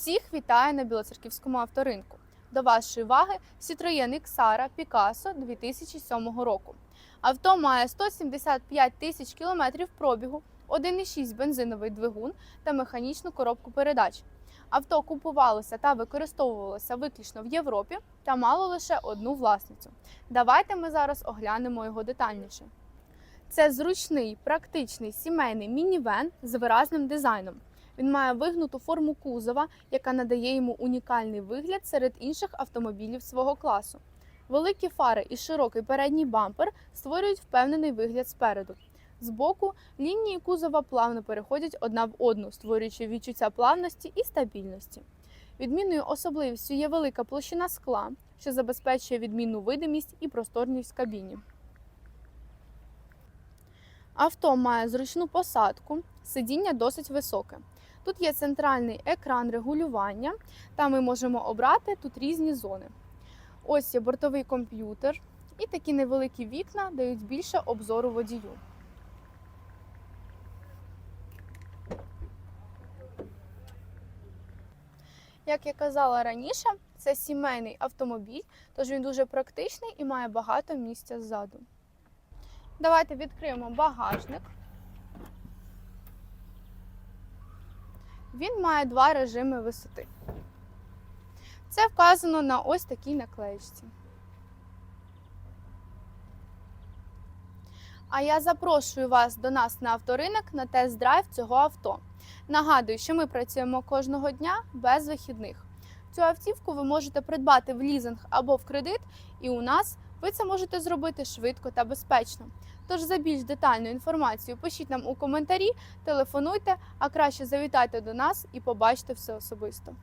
Всіх вітаю на Білоцерківському авторинку. До вашої уваги Citroën Xara Picasso 2007 року. Авто має 175 тисяч кілометрів пробігу, 1,6 бензиновий двигун та механічну коробку передач. Авто купувалося та використовувалося виключно в Європі та мало лише одну власницю. Давайте ми зараз оглянемо його детальніше. Це зручний, практичний сімейний мінівен з виразним дизайном. Він має вигнуту форму кузова, яка надає йому унікальний вигляд серед інших автомобілів свого класу. Великі фари і широкий передній бампер створюють впевнений вигляд спереду. Збоку лінії кузова плавно переходять одна в одну, створюючи відчуття плавності і стабільності. Відмінною особливістю є велика площина скла, що забезпечує відмінну видимість і просторність в кабіні. Авто має зручну посадку, сидіння досить високе. Тут є центральний екран регулювання, та ми можемо обрати тут різні зони. Ось є бортовий комп'ютер, і такі невеликі вікна дають більше обзору водію. Як я казала раніше, це сімейний автомобіль, тож він дуже практичний і має багато місця ззаду. Давайте відкриємо багажник. Він має два режими висоти. Це вказано на ось такій наклеєчці. А я запрошую вас до нас на авторинок на тест-драйв цього авто. Нагадую, що ми працюємо кожного дня без вихідних. Цю автівку ви можете придбати в лізинг або в кредит, і у нас ви це можете зробити швидко та безпечно. Тож за більш детальну інформацію пишіть нам у коментарі, телефонуйте, а краще завітайте до нас і побачите все особисто.